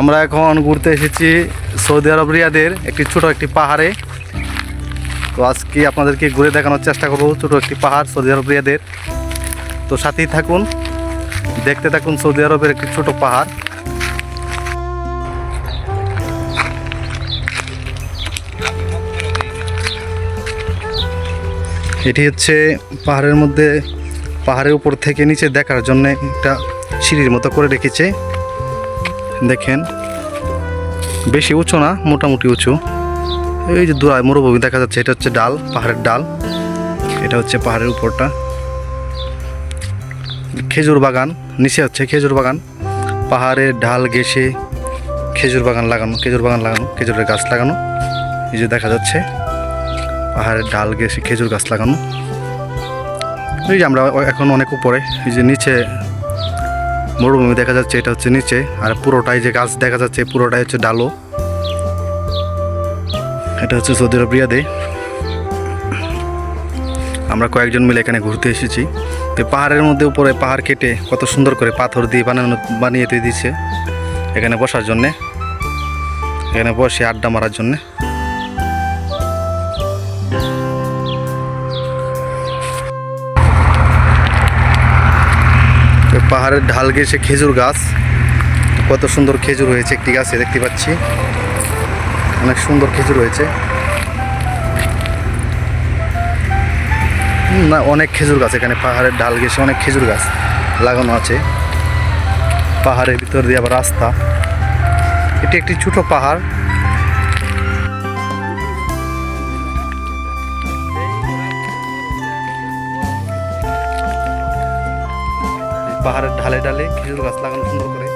আমরা এখন ঘুরতে এসেছি সৌদি আরব রিয়াদের একটি ছোট একটি পাহাড়ে। তো আজকে আপনাদেরকে ঘুরে দেখানোর চেষ্টা করব ছোট একটি পাহাড় সৌদি আরব রিয়াদের। তো সাথেই থাকুন, দেখতে থাকুন সৌদি আরবের একটি ছোট পাহাড়। এটি হচ্ছে পাহাড়ের মধ্যে, পাহাড়ের উপর থেকে নিচে দেখার জন্য একটা সিঁড়ির মতো করে রেখেছে। দেখেন, বেশি উঁচু না, মোটামুটি উঁচু। এই যে দূরায় মরুভূমি দেখা যাচ্ছে, এটা হচ্ছে ডাল, পাহাড়ের ডাল। এটা হচ্ছে পাহাড়ের উপরটা। খেজুর বাগান, নিচে হচ্ছে খেজুর বাগান। পাহাড়ের ঢাল ঘেসে খেজুর বাগান লাগানো, খেজুর বাগান লাগানো, খেজুরের গাছ লাগানো। এই যে দেখা যাচ্ছে পাহাড়ের ডাল ঘেসে খেজুর গাছ লাগানো। এই যে আমরা এখন অনেক উপরে, এই যে নিচে মরুভূমি দেখা যাচ্ছে, এটা হচ্ছে নিচে। আর পুরোটাই যে গাছ দেখা যাচ্ছে, পুরোটাই হচ্ছে ডালো। এটা হচ্ছে সৌদি আরব রিয়াদে। আমরা কয়েকজন মিলে এখানে ঘুরতে এসেছি। তো পাহাড়ের মধ্যে উপরে পাহাড় কেটে কত সুন্দর করে পাথর দিয়ে বানানো, বানিয়ে দিয়ে দিচ্ছে এখানে বসার জন্যে। এখানে বসে আড্ডা মারার জন্যে। পাহাড়ের ঢাল গেছে খেজুর গাছ। কত সুন্দর খেজুর হয়েছে একটি গাছে, দেখতে পাচ্ছি। অনেক সুন্দর খেজুর হয়েছে। না, অনেক খেজুর গাছ এখানে, পাহাড়ের ঢাল গেছে অনেক খেজুর গাছ লাগানো আছে। পাহাড়ের ভিতর দিয়ে আবার রাস্তা। এটি একটি ছোট পাহাড়। পাহাড়ের ঢালে ঢালে খেজুর গাছ লাগানো সুন্দর করে।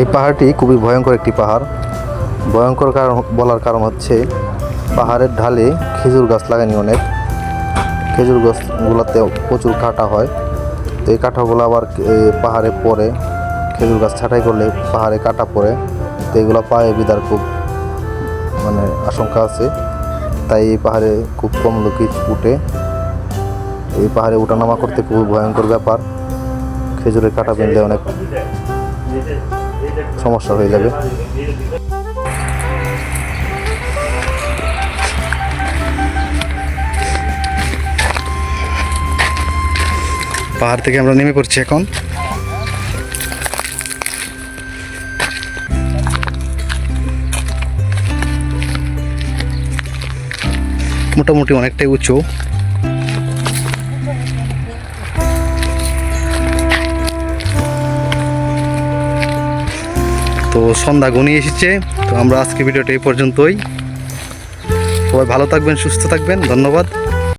এই পাহাড়টি খুবই ভয়ঙ্কর একটি পাহাড়। ভয়ঙ্কর কারণ, বলার কারণ হচ্ছে পাহাড়ের ঢালে খেজুর গাছ লাগানি অনেক। খেজুর গাছগুলোতে প্রচুর কাটা হয়। তো এই কাঁটাগুলো আবার পাহাড়ে পড়ে। খেজুর গাছ ছাঁটাই করলে পাহাড়ে কাটা পড়ে। তো এগুলো পায়ে বিদার খুব মানে আশঙ্কা আছে। তাই এই পাহাড়ে খুব কম লোকই উঠে। এই পাহাড়ে ওঠানামা করতে খুবই ভয়ঙ্কর ব্যাপার। খেজুরের কাটা বিনলে অনেক সমস্যা হয়ে যাবে। পাহাড় থেকে আমরা নেমে পড়ছি এখন। মোটামুটি অনেকটাই উঁচু। তো সন্ধ্যা ঘনিয়ে এসেছে। তো আমরা আজকে ভিডিওটা এই পর্যন্তই। সবাই ভালো থাকবেন, সুস্থ থাকবেন। ধন্যবাদ।